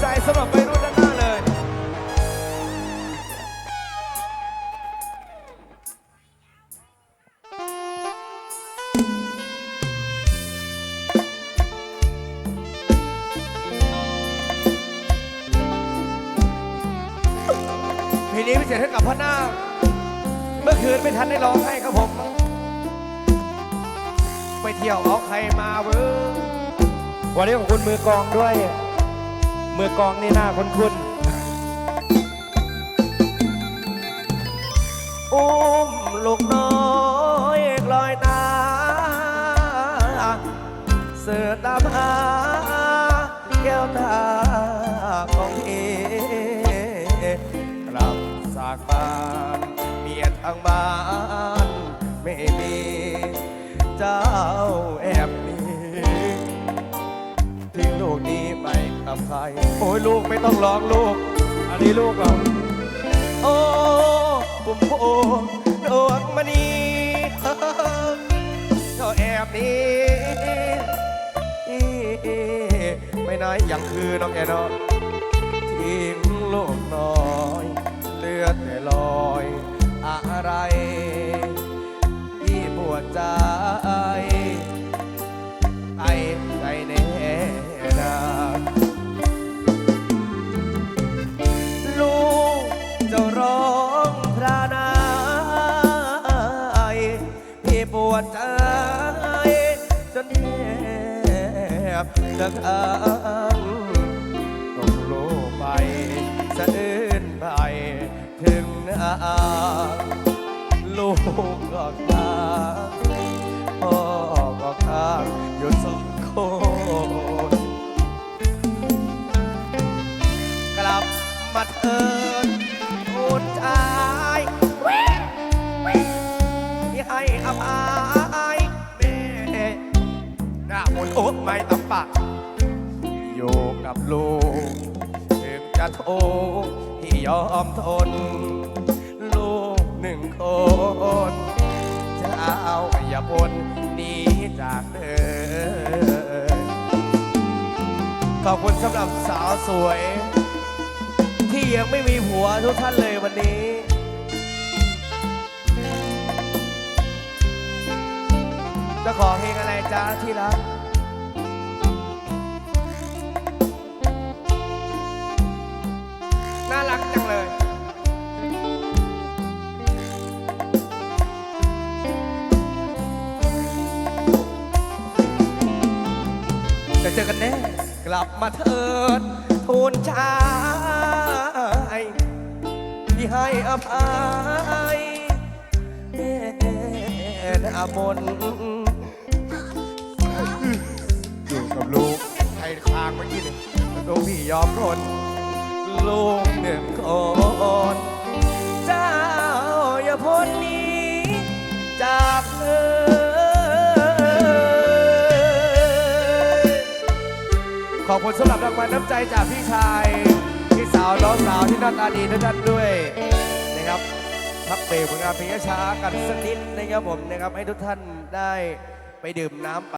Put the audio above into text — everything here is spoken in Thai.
ใจสำหรับวัยรุ่นด้านหน้าเลย เพลงนี้พิเศษให้กับพ่อนาคเมื่อคืนไม่ทันได้ร้องให้ครับผม ไปเที่ยวเอาใครมาเว้ย วันนี้ของคุณมือกลองด้วย มือกองนี่หน้าคุณคุณอุ้มลูกน้อยลอยตา เสือตามหาแก้วตาของเอกลับสากบ้านเปลี่ยทางบ้าน ไม่มีเจ้า ใคร โอ้ยลูกไม่ต้องร้องลูก อันนี้ลูกเรา โอ้ปุ่มโพดวงมณีเจ้าแอบนี้ไม่น้อยอย่างคือน้องแกเนาะทิ้งลูกน้อยเลือดแต่ลอย อะไรที่ปวดใจ วใจ จนแทบจะขาดต้องลูกไปสะอื้นไปถึงอาลูกก็ข้างพ่อก็ข้างอยู่สองคนกลับมาเถิดคุณชายที่ให้อภัย หน้ามุนโอ๊ไม่ตำปากอยู่กับลูกถึงจะโทที่ยอมทน ลูกหนึ่งคนจะเอาอย่าพนหนีจากเธอขอบคุณสำหรับสาวสวย ที่ยังไม่มีผัวทุกท่านเลยวันนี้จะขอเพลงอะไรจ้าที่รัก เจอกันแน่ กลับมาเถิดทูลชายที่ให้อภัยแม่อาบนอยู่กับลูกใครคลางเมื่อกี้เนี่ยลูกพี่ยอมทนลูกหนึ่งคน ขอบคุณสำหรับรางวัลน้ำใจจากพี่ชาย พี่สาวน้องสาวที่หน้าตาดีทุกท่านด้วยนะครับพักเบรกผลงานเพลงช้ากันสักนิดนะครับผมนะครับให้ทุกท่านได้ไปดื่มน้ำ